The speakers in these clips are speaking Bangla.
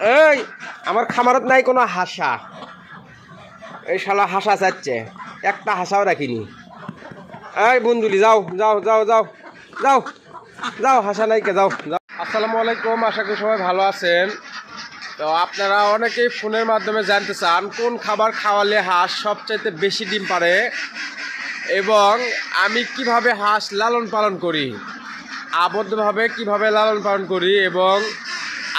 এই, আমার খামারত নাই কোনো হাসা। এই শালা হাসা চাচ্ছে। একটা হাসাও রাখিনি। এই বন্ধুলি, যাও যাও যাও যাও যাও যাও, হাসা নাই কে যাও যাও। আসসালামু আলাইকুম, আশা করি সবাই ভালো আছেন। তো আপনারা অনেকেই ফোনের মাধ্যমে জানতে চান, কোন খাবার খাওয়ালে হাঁস সবচাইতে বেশি ডিম পারে? এবং আমি কীভাবে হাঁস লালন পালন করি? আবদ্ধভাবে কীভাবে লালন পালন করি? এবং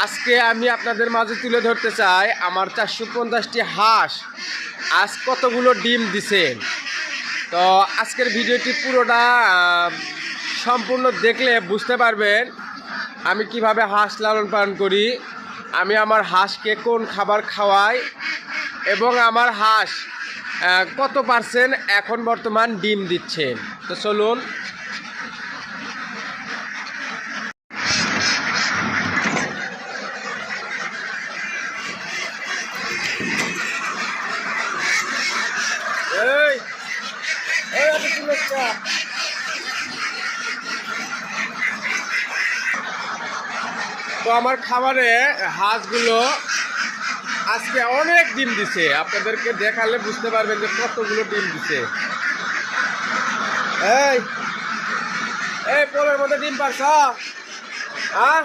আজকে আমি আপনাদের মাঝে তুলে ধরতে চাই আমার চারশো পঞ্চাশটি হাঁস। আজ কতগুলো ডিম দিছে তো আজকের ভিডিওটি পুরোটা সম্পূর্ণ দেখলে বুঝতে পারবেন আমি কীভাবে হাঁস লালন পালন করি, আমি আমার হাঁসকে কোন খাবার খাওয়াই, এবং আমার হাঁস কত পার্সেন্ট এখন বর্তমান ডিম দিচ্ছে তো চলুন এই এই এত শুনেছা তো আমার খাবারে হাঁসগুলো আজকে অনেক ডিম দিছে। আপনাদেরকে দেখালে বুঝতে পারবেন যে কতগুলো ডিম দিছে। এই এই পোলের মধ্যে ডিম পারছ? হ্যাঁ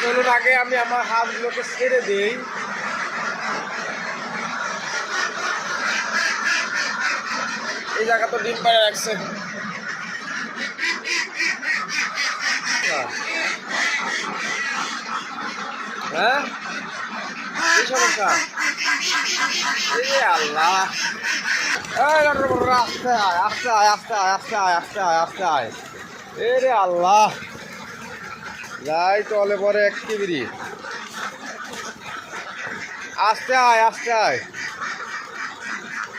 চলুন আগে আমি আমার হাঁসগুলোকে ছেড়ে দিই। এই জায়গা তো ডিম পাড়ে রাখছে। হ্যাঁ? সমস্যা? এই আল্লাহ আয়, আস্তে আয় আয় আয় আয় আয়। এ রে আল্লাহ। পরে এক আস্তে আয় আস্তে আয়।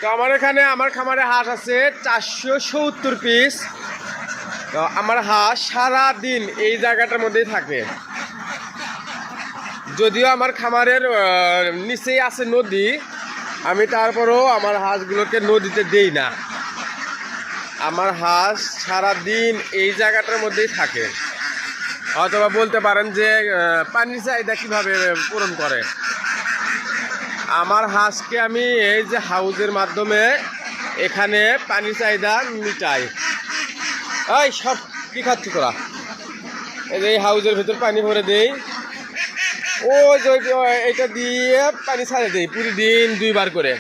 তো আমার এখানে, আমার খামারে হাঁস আছে চারশো সত্তর পিস তো আমার হাঁস সারা দিন এই জায়গাটার মধ্যেই থাকে। যদিও আমার খামারের নিচেই আছে নদী, আমি তারপরেও আমার হাঁসগুলোকে নদীতে দেই না। আমার হাঁস সারা দিন এই জায়গাটার মধ্যেই থাকে। অথবা বলতে পারেন যে পানির চাহিদা কীভাবে পূরণ করে? আমার হাঁসকে আমি এই যে হাউজের মাধ্যমে এখানে পানির চাহিদা মিটাই। এই সব কি খাচ্ছি তোরা? এই যে হাউজের ভিতর পানি ভরে দেই। ও যে এটা দিয়ে পানি ছাড়ে দেই প্রতিদিন দুইবার করে।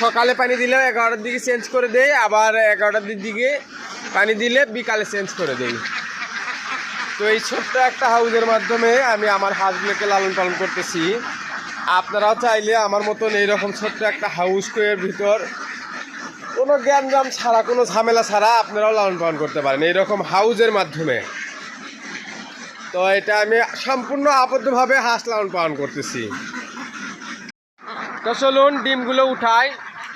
সকালে পানি দিলে এগারোটার দিকে চেঞ্জ করে দেই, আবার এগারোটার দিকে পানি দিলে বিকালে চেঞ্জ করে দেই। তো এই ছোট্ট একটা হাউজের মাধ্যমে আমি আমার হাঁসগুলোকে লালন পালন করতেছি। আপনারাও চাইলে আমার মতন এইরকম ছোট্ট একটা হাউস এর ভিতর কোনো জ্ঞানজাম ছাড়া, কোনো ঝামেলা ছাড়া আপনারাও লালন পালন করতে পারেন এইরকম হাউজের মাধ্যমে। তো এটা আমি সম্পূর্ণ আবদ্ধভাবে হাঁস লালন পালন করতেছি। তো চলুন ডিমগুলো উঠাই।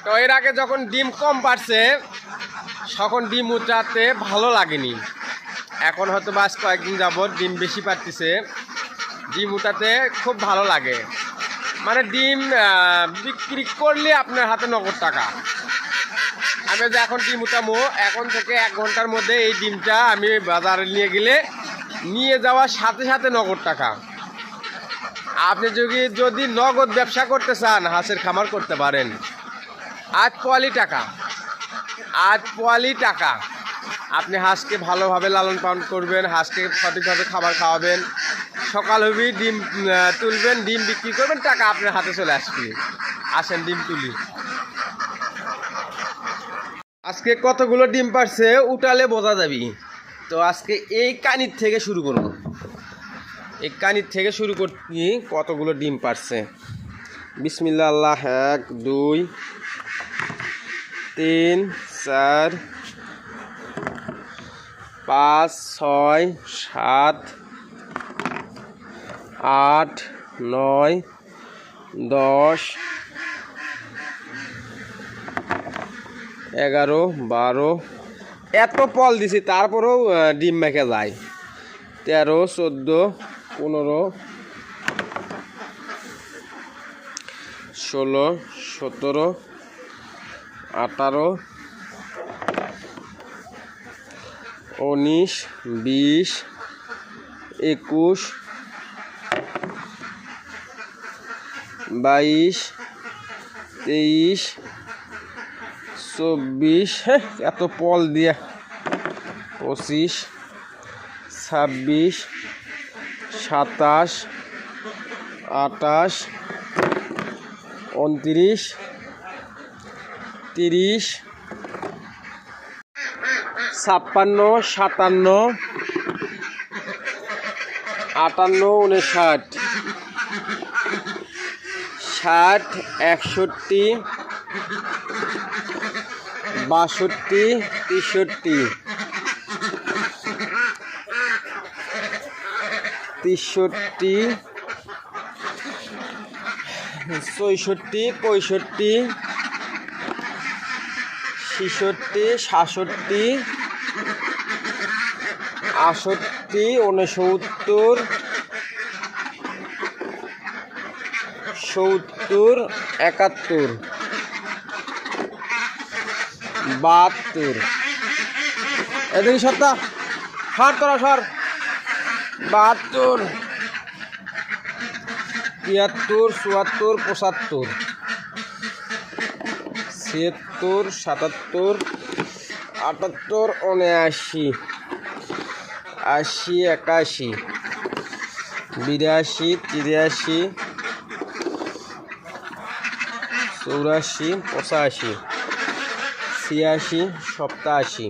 তো এর আগে যখন ডিম কম পারছে, তখন ডিম উঠাতে ভালো লাগেনি। এখন হয়তো বাস কয়েকদিন যাবৎ ডিম বেশি পারতেছে। ডিম উঠাতে খুব ভালো লাগে। মানে ডিম বিক্রি করলে আপনার হাতে নগদ টাকা। আমি যে এখন ডিম উঠামো, এখন থেকে এক ঘণ্টার মধ্যে এই ডিমটা আমি বাজারে নিয়ে গেলে নিয়ে যাওয়ার সাথে সাথে নগদ টাকা। আপনি যদি যদি নগদ ব্যবসা করতে চান, হাঁসের খামার করতে পারেন। আজ পোয়ালি টাকা। আজ পোয়ালি টাকা। আপনি হাঁসকে ভালোভাবে লালন পালন করবেন, হাঁসকে সঠিকভাবে খাবার খাওয়াবেন। সকাল হবেই ডিম তুলবেন, ডিম বিক্রি করবেন, টাকা আপনার হাতে চলে আসবে। আসেন ডিম তুলি। আজকে কতগুলো ডিম পারছে, উঠালে বোঝা যাবি। তো আজকে এই কানির থেকে শুরু করব। এই কানির থেকে শুরু করছি, কতগুলো ডিম পারছে। বিসমিল্লা আল্লাহ এক, দুই, তিন, চার, পাঁচ, ছয়, সাত আট, নয়, দশ, এগারো, বারো। এত পল দিছি, তারপরেও ডিম মেখে যায়। তেরো, চোদ্দ, পনেরো, ষোলো, সতেরো, আঠারো, উনিশ, বিশ, একুশ বাইশ, তেইশ, চব্বিশ এত পল দিয়ে। পঁচিশ, ছাব্বিশ, সাতাশ, আটাশ, উনত্রিশ, তিরিশ, ছাপ্পান্ন, সাতান্ন, আটান্ন উনষাট ষাট একষট্টি বাষট্টি তেষট্টি। তেষট্টি চৌষট্টি পঁয়ষট্টি ছেষট্টি সাতষট্টি আষট্টি উনসত্তর সত্তর, একাত্তর। বাহাত্তর। এদিকে সত্তা সর তোরা, সর। বাহাত্তর। তিয়াত্তর, চুয়াত্তর, পঁচাত্তর। ছিয়াত্তর, সাতাত্তর, আটাত্তর, উনআশি। আশি, একাশি। বিরাশি, তিরাশি। চৌরাশি, পঁচাশি, ছিয়াশি, সপ্তাশি।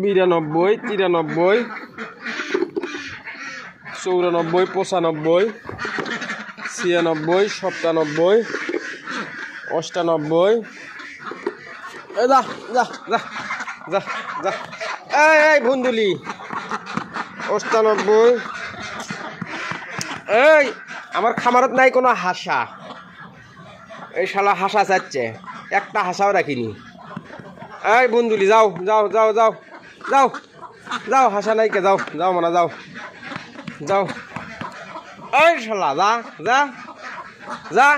বিরানব্বই, তিরানব্বই, চৌরানব্বই, পঁচানব্বই, ছিয়ানব্বই, সপ্তানব্বই, অষ্টানব্বই। যা যা যা যা যা। এই এই, ভুন্দুলি। অষ্টানব্বই। এই আমার খামারত নাই কোনো হাসা। এই শালা হাসা চাচ্ছে। একটা হাসাও রাখিনি। এই বন্ধুলি, যাও যাও যাও যাও যাও যাও, হাসা নাই কে যাও যাও মানে যাও যাও। এই শালা, যা যা যা,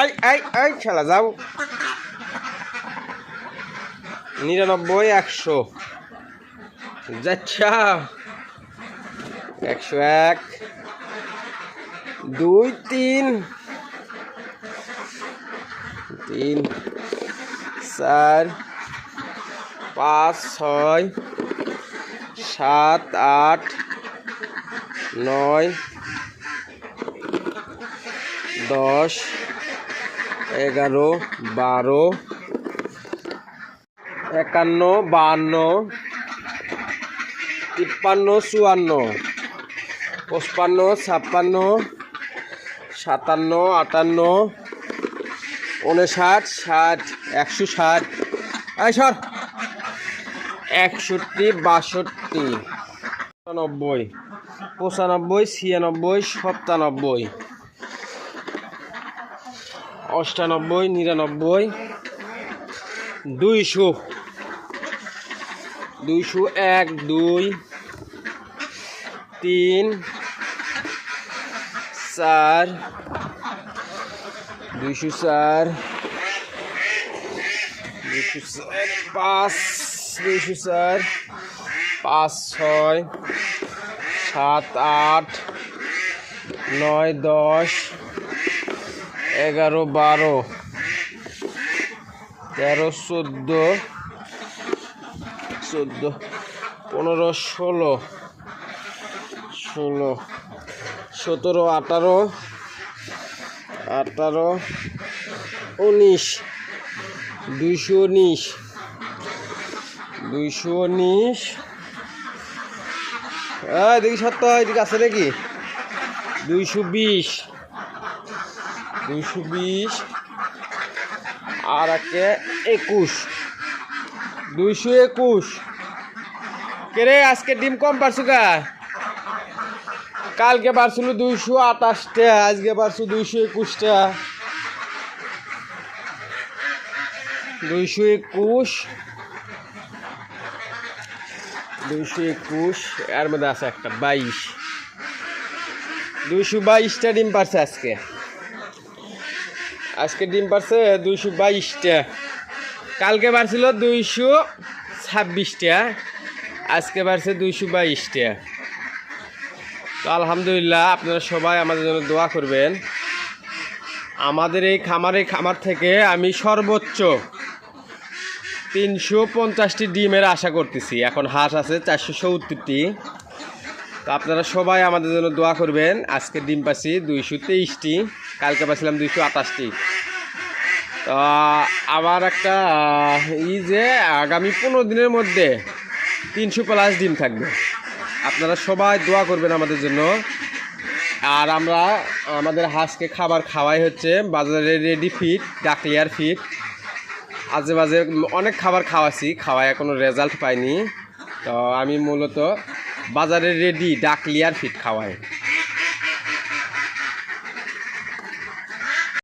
এই এই এই শালা, যাও। নিরানব্বই, একশো। যাচ্ছা। একশো এক, দুই, তিন তিন, চার, পাঁচ, ছয়, সাত, আট, নয়, দশ, এগারো, বারো, একান্ন, বাহান্ন, তিপ্পান্ন, চুয়ান্ন। পঁচপান্ন, ছাপ্পান্ন, সাতান্ন, আটান্ন উনষাট ষাট, একশো ষাট। সর। একষট্টি, বাষট্টি নব্বই পঁচানব্বই, ছিয়ানব্বই সাতানব্বই অষ্টানব্বই, নিরানব্বই, দুইশো। দুইশো এক, দুই, তিন চার দুইশো চার পাঁচ, দুইশো চার পাঁচ, ছয়, সাত, আট, নয়, দশ, এগারো, বারো, তেরো, চোদ্দ চোদ্দ, পনেরো, ষোলো ষোলো। সতেরো, আঠারো আঠারো, উনিশ, দুইশো উনিশ দুইশো উনিশ। হ্যাঁ দেখি সত্য এদিকে আছে নাকি দুইশো বিশ দুইশো বিশ আর একে একুশ, দুইশো একুশ। কেরে আজকে ডিম কম পারছু গা কালকে পারছিল দুইশো আঠাশটা, আজকে পারছু দুইশো একুশটা। দুইশো একুশ। দুইশো একুশ, এর মধ্যে আছে একটা বাইশ। দুইশো বাইশটা ডিম পারছে আজকে। আজকে ডিম পারছে দুইশো বাইশটা। কালকে পারছিল দুইশো ছাব্বিশটা, আজকে পারছে দুইশো বাইশটা। তো আলহামদুলিল্লাহ আপনারা সবাই আমাদের জন্য দোয়া করবেন। আমাদের এই খামার খামার থেকে আমি সর্বোচ্চ তিনশো পঞ্চাশটি ডিমের আশা করতেছি। এখন হাঁস আছে চারশো সত্তরটি তো আপনারা সবাই আমাদের জন্য দোয়া করবেন। আজকে ডিম পাচ্ছি দুইশো তেইশটি, কালকে পাচ্ছিলাম দুইশো আঠাশটি। তো আমার একটা ই যে আগামী পনেরো দিনের মধ্যে তিনশো প্লাস ডিম থাকবে। আপনারা সবাই দোয়া করবেন আমাদের জন্য। আর আমরা আমাদের হাঁসকে খাবার খাওয়াই হচ্ছে, বাজারে রেডি ফিট ডাকলিয়ার ফিট আজে বাজে অনেক খাবার খাওয়াছি, খাওয়ায় কোনো রেজাল্ট পাইনি। তো আমি মূলত বাজারে রেডি ডাকলিয়ার ফিট খাওয়াই।